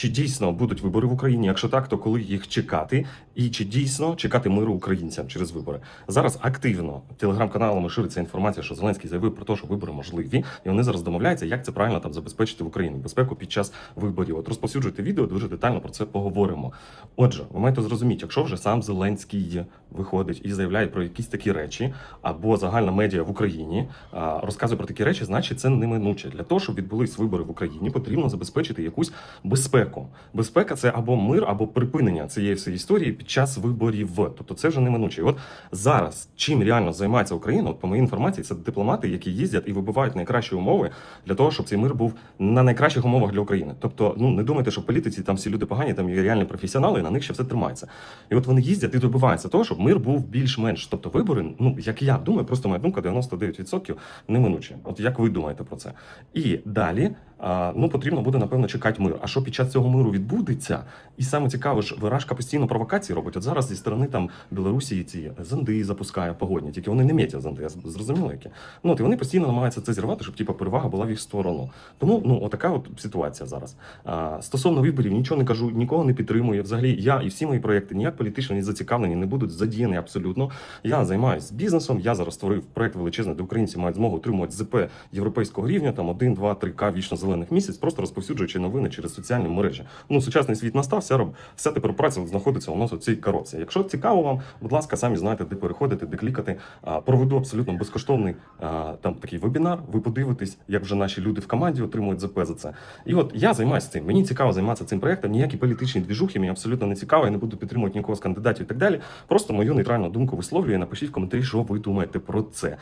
чи дійсно будуть вибори в Україні? Якщо так, то коли їх чекати? І чи дійсно чекати миру українцям через вибори? Зараз активно телеграм-каналами шириться інформація, що Зеленський заявив про те, що вибори можливі, і вони зараз домовляються, як це правильно там забезпечити в Україні безпеку під час виборів. От розповсюджуйте відео, дуже детально про це поговоримо. Отже, ви маєте зрозуміти, якщо вже сам Зеленський виходить і заявляє про якісь такі речі, або загальна медіа в Україні розказує про такі речі, значить це неминуче. Для того, щоб відбулись вибори в Україні, потрібно забезпечити якусь безпеку. Безпека це або мир, або припинення цієї всієї історії під час виборів. Тобто це вже неминуче. І от зараз чим реально займається Україна, от по моїй інформації, це дипломати, які їздять і вибивають найкращі умови для того, щоб цей мир був на найкращих умовах для України. Тобто, ну не думайте, що в політиці там всі люди погані, там є реальні професіонали, і на них ще все тримається. І от вони їздять і добиваються того, щоб мир був більш-менш. Тобто вибори, ну як я думаю, просто моя думка 99% неминуче. От як ви думаєте про це? І далі. Ну, потрібно буде напевно чекати мир. А що під час цього миру відбудеться? І саме цікаво ж, виражка постійно провокації робить. От зараз зі сторони там Білорусі ці зонди запускає погодні, тільки вони не м'ятять зонди, я зрозуміло які. Ну от і вони постійно намагаються це зірвати, щоб типу, перевага була в їх сторону. Тому ну отака от ситуація зараз. А, стосовно виборів, нічого не кажу, нікого не підтримую. Взагалі, я і всі мої проекти ніяк політично не зацікавлені, не будуть задіяні абсолютно. Я займаюся бізнесом. Я зараз створив проект величезний, де українці мають змогу отримувати ЗП європейського рівня, там 1, 2, 3 к вічно зелених місяць, просто розповсюджуючи новини через соціальні мережі. Ну, сучасний світ настав, вся, вся тепер праця знаходиться у нас у цій коробці. Якщо цікаво вам, будь ласка, самі знаєте, де переходити, де клікати. Проведу абсолютно безкоштовний там такий вебінар. Ви подивитесь, як вже наші люди в команді отримують ЗП за це. І от я займаюся цим. Мені цікаво займатися цим проектом. Ніякі політичні двіжухи мені абсолютно не цікаво. Я не буду підтримувати нікого з кандидатів і так далі. Просто мою нейтральну думку висловлюю. Напишіть в коментарі, що ви думаєте про це.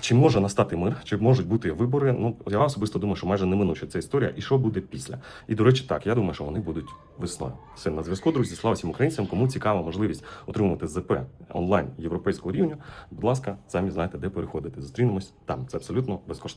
Чи може настати мир, чи можуть бути вибори? Ну я особисто думаю, що майже неминуча ця історія. І що буде після? І до речі, так я думаю, що вони будуть весною. Все на зв'язку, друзі. Слава всім українцям. Кому цікава можливість отримувати ЗП онлайн європейського рівня. Будь ласка, самі знаєте, де переходити. Зустрінемось там. Це абсолютно безкоштовно.